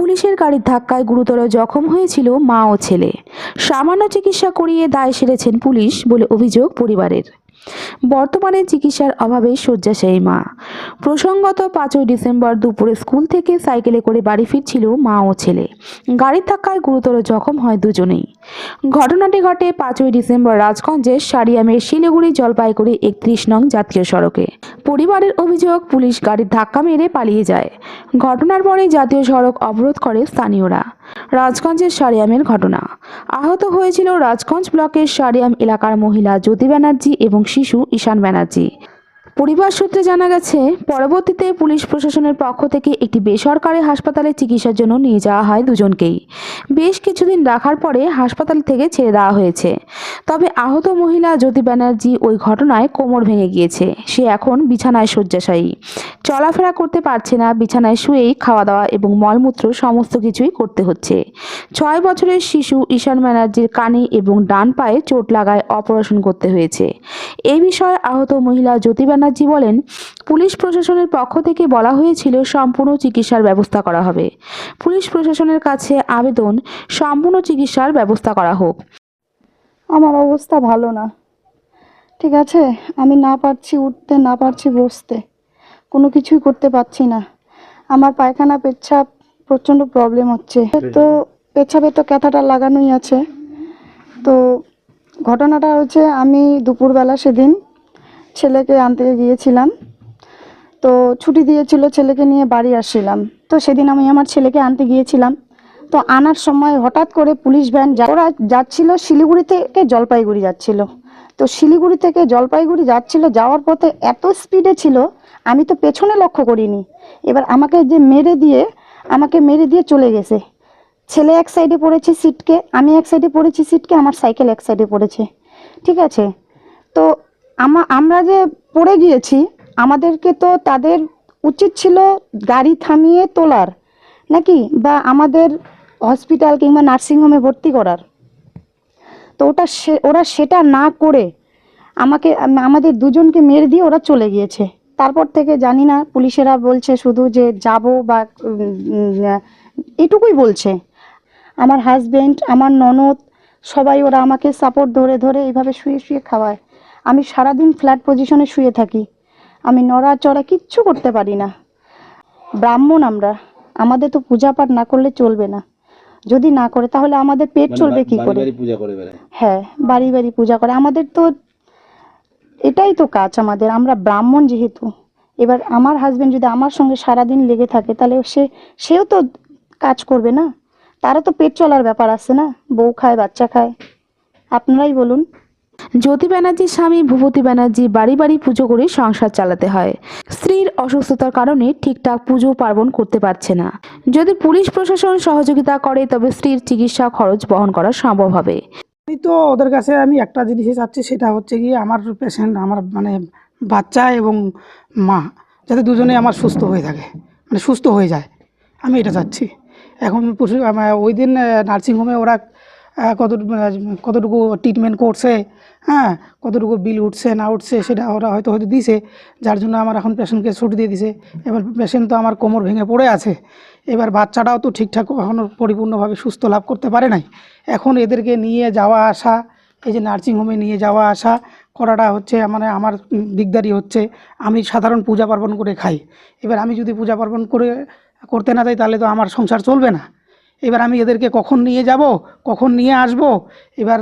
পুলিশের গাড়ির ধাক্কায় গুরুতর জখম হয়েছিল মা ও ছেলে। সামান্য চিকিৎসা করিয়ে দায় সেরেছেন পুলিশ বলে অভিযোগ পরিবারের। বর্তমানে চিকিৎসার অভাবে শয্যাশায়ী মা। প্রসঙ্গত পাঁচই ডিসেম্বর দুপুরে স্কুল থেকে সাইকেলে করে বাড়ি ফিরছিল মা ও ছেলে। গাড়ির ধাক্কায় গুরুতর জখম হয় দুজনেই। ঘটনাটি ঘটে পাঁচই ডিসেম্বর রাজগঞ্জের সারিয়ামের শিলিগুড়ি জলপাইগুড়ি একত্রিশ নং জাতীয় সড়কে। পরিবারের অভিযোগ, পুলিশ গাড়ির ধাক্কা মেরে পালিয়ে যায়। ঘটনার পরে জাতীয় সড়ক অবরোধ করে স্থানীয়রা। রাজগঞ্জের সারিয়ামের ঘটনা। আহত হয়েছিল রাজগঞ্জ ব্লকের সারিয়াম এলাকার মহিলা জ্যোতি ব্যানার্জি এবং শিশু ঈশান ব্যানার্জি। পরিবার সূত্রে জানা গেছে, পরবর্তীতে পুলিশ প্রশাসনের পক্ষ থেকে একটি বেসরকারি হাসপাতালে চিকিৎসার জন্য নিয়ে যাওয়া হয় দুজনকেই। বেশ কিছুদিন রাখার পরে হাসপাতাল থেকে ছেড়ে দেওয়া হয়েছে। তবে আহত মহিলা জ্যোতি ব্যানার্জি ওই ঘটনায় কোমর ভেঙে গিয়েছে। সে এখন বিছানায় শয্যাশায়ী। চলাফেরা করতে পারছে না, বিছানায় শুয়েই খাওয়া দাওয়া এবং মলমূত্র সমস্ত কিছুই করতে হচ্ছে। ছয় বছরের শিশু ঈশান ব্যানার্জির কানে এবং ডান পায়ে চোট লাগায় অপারেশন করতে হয়েছে। এই বিষয়ে আহত মহিলা জ্যোতি ব্যানার্জি বলেন, পুলিশ প্রশাসনের পক্ষ থেকে বলা হয়েছিল সম্পূর্ণ চিকিৎসার ব্যবস্থা করা হবে। পুলিশ প্রশাসনের কাছে আবেদন, সম্পূর্ণ চিকিৎসার ব্যবস্থা করা হোক। আমার অবস্থা ভালো না। ঠিক আছে, আমি না পারছি উঠতে, না পারছি বসতে। কোনো কিছুই করতে পারছি না। আমার পায়খানা, পেচ্ছাপ প্রচণ্ড প্রবলেম হচ্ছে। তো পেচ্ছাপে তো ক্যাথাটা লাগানোই আছে। তো ঘটনাটা হচ্ছে, আমি দুপুরবেলা সেদিন ছেলেকে আনতে গিয়েছিলাম। তো ছুটি দিয়েছিল, ছেলেকে নিয়ে বাড়ি আসছিলাম। তো সেদিন আমি আমার ছেলেকে আনতে গিয়েছিলাম। তো আনার সময় হঠাৎ করে পুলিশ ভ্যান ওরা যাচ্ছিল শিলিগুড়ি থেকে জলপাইগুড়ি যাচ্ছিল। তো শিলিগুড়ি থেকে জলপাইগুড়ি যাচ্ছিল, যাওয়ার পথে এত স্পিডে ছিল, আমি তো পেছনে লক্ষ্য করিনি। এবার আমাকে যে মেরে দিয়ে, আমাকে মেরে দিয়ে চলে গেছে। ছেলে এক সাইডে পড়েছে সিটকে, আমি এক সাইডে পড়েছি সিটকে, আমার সাইকেল এক সাইডে পড়েছে। ঠিক আছে? তো আমরা যে পড়ে গিয়েছি, আমাদেরকে তো তাদের উচিত ছিল গাড়ি থামিয়ে তোলার, নাকি? বা আমাদের হসপিটাল কিংবা নার্সিংহোমে ভর্তি করার। তো ওটা সে ওরা সেটা না করে আমাকে আমাদের দুজনকে মেরে দিয়ে ওরা চলে গিয়েছে। তারপর থেকে জানি না, পুলিশেরা বলছে শুধু যে যাব বা এটুকুই বলছে। আমার হাজবেন্ড আমার ননদ, সবাই ওরা আমাকে সাপোর্ট ধরে ধরে এইভাবে শুয়ে শুয়ে খাওয়ায়। আমি সারাদিন ফ্ল্যাট পজিশনে শুয়ে থাকি। আমি নড়াচড়া কিচ্ছু করতে পারি না। ব্রাহ্মণ আমরা আমাদের তো পূজা পাঠ না করলে চলবে না। যদি না করে তাহলে আমাদের পেট মানে চলবে কি করে? হ্যাঁ বাড়ি বাড়ি পূজা করে। আমাদের তো এটাই তো কাজ আমাদের। আমরা ব্রাহ্মণ যেহেতু এবার আমার হাজবেন্ড যদি আমার সঙ্গে সারাদিন লেগে থাকে তাহলে সে সেও তো কাজ করবে না। তারও তো পেট চলার ব্যাপার আছে না? বউ খায় বাচ্চা খায়। আপনারাই বলুন। জ্যোতি ব্যানার্জির স্বামী, ভূপতি ব্যানার্জি বাড়ি বাড়ি পুজো করে সংসার চালাতে হয়। স্ত্রীর অসুস্থতার কারণে ঠিকঠাক পুজো পার্বণ করতে পারছে না। যদি পুলিশ প্রশাসন সহযোগিতা করে, তবে স্ত্রীর চিকিৎসা খরচ বহন করা সম্ভব হবে। আমি তো ওদের কাছে আমি একটা জিনিসই চাচ্ছি, সেটা হচ্ছে কি আমার পেশেন্ট আমার মানে বাচ্চা এবং মা, যাতে দুজনেই আমার সুস্থ হয়ে থাকে মানে সুস্থ হয়ে যায়। আমি এটা চাচ্ছি। এখন ওই দিন নার্সিংহোমে ওরা কত কতটুকু ট্রিটমেন্ট করছে হ্যাঁ কতটুকু বিল উঠছে, না উঠছে, সেটা ওরা হয়তো হয়তো দিছে, যার জন্য আমার এখন পেশেন্টকে ছুটি দিয়ে দিছে। এবার পেশেন্ট তো আমার কোমর ভেঙে পড়ে আছে। এবার বাচ্চাটাও তো ঠিকঠাক এখনও পরিপূর্ণভাবে সুস্থ লাভ করতে পারে নাই। এখন এদেরকে নিয়ে যাওয়া আসা, এই যে নার্সিংহোমে নিয়ে যাওয়া আসা, করাটা হচ্ছে মানে আমার দিকদারি হচ্ছে, আমি সাধারণ পূজা পার্বণ করে খাই। এবার আমি যদি পূজা পার্বণ করে, করতে না যাই, তাহলে তো আমার সংসার চলবে না। এবার আমি এদেরকে কখন নিয়ে যাব? কখন নিয়ে আসব? এবার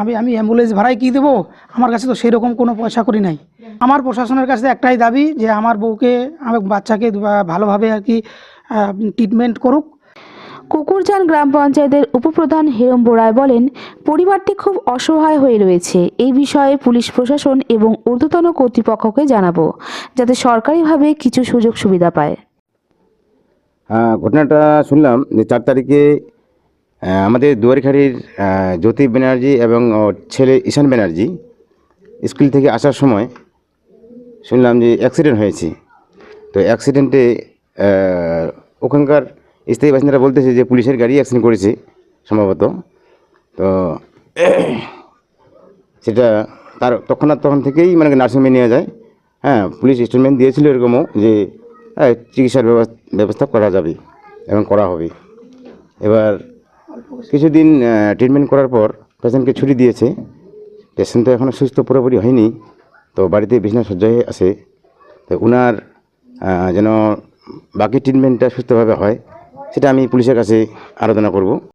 আমি আমি অ্যাম্বুলেন্স ভাড়ায় কী দেবো? আমার কাছে তো সেরকম কোনো পয়সা করি নাই। আমার প্রশাসনের কাছে একটাই দাবি যে আমার বউকে, আমার বাচ্চাকে ভালোভাবে আর কি ট্রিটমেন্ট করুক। কুকুরজান গ্রাম পঞ্চায়েতের উপপ্রধান হেরম্ব রায় বলেন, পরিবারটি খুব অসহায় হয়ে রয়েছে। এই বিষয়ে পুলিশ প্রশাসন এবং ঊর্ধ্বতন কর্তৃপক্ষকে জানাব, যাতে সরকারিভাবে কিছু সুযোগ সুবিধা পায়। ঘটনাটা শুনলাম যে চার তারিখে আমাদের দুয়ারিখাড়ির জ্যোতি ব্যানার্জি এবং ছেলে ঈশান ব্যানার্জি স্কুল থেকে আসার সময় শুনলাম যে অ্যাক্সিডেন্ট হয়েছে। তো অ্যাক্সিডেন্টে ওখানকার স্থায়ী বাসিন্দারা বলতেছে যে পুলিশের গাড়ি অ্যাক্সিডেন্ট করেছে সম্ভবত। তো সেটা তার তৎক্ষণাৎ তখন থেকেই মানে নার্সিংহোমে নিয়ে যায়। হ্যাঁ পুলিশ স্টেটমেন্ট দিয়েছিল এরকমও যে চিকিৎসার ব্যবস্থা ব্যবস্থা করা যাবে এবং করা হবে। এবার কিছুদিন ট্রিটমেন্ট করার পর পেশেন্টকে ছুটি দিয়েছে। পেশেন্ট তো এখনও সুস্থ পুরোপুরি হয়নি, তো বাড়িতে বিছানা সজ্জায় আছে। তো ওনার যেন বাকি ট্রিটমেন্টটা সুস্থভাবে হয়, সেটা আমি পুলিশের কাছে আরাধনা করব।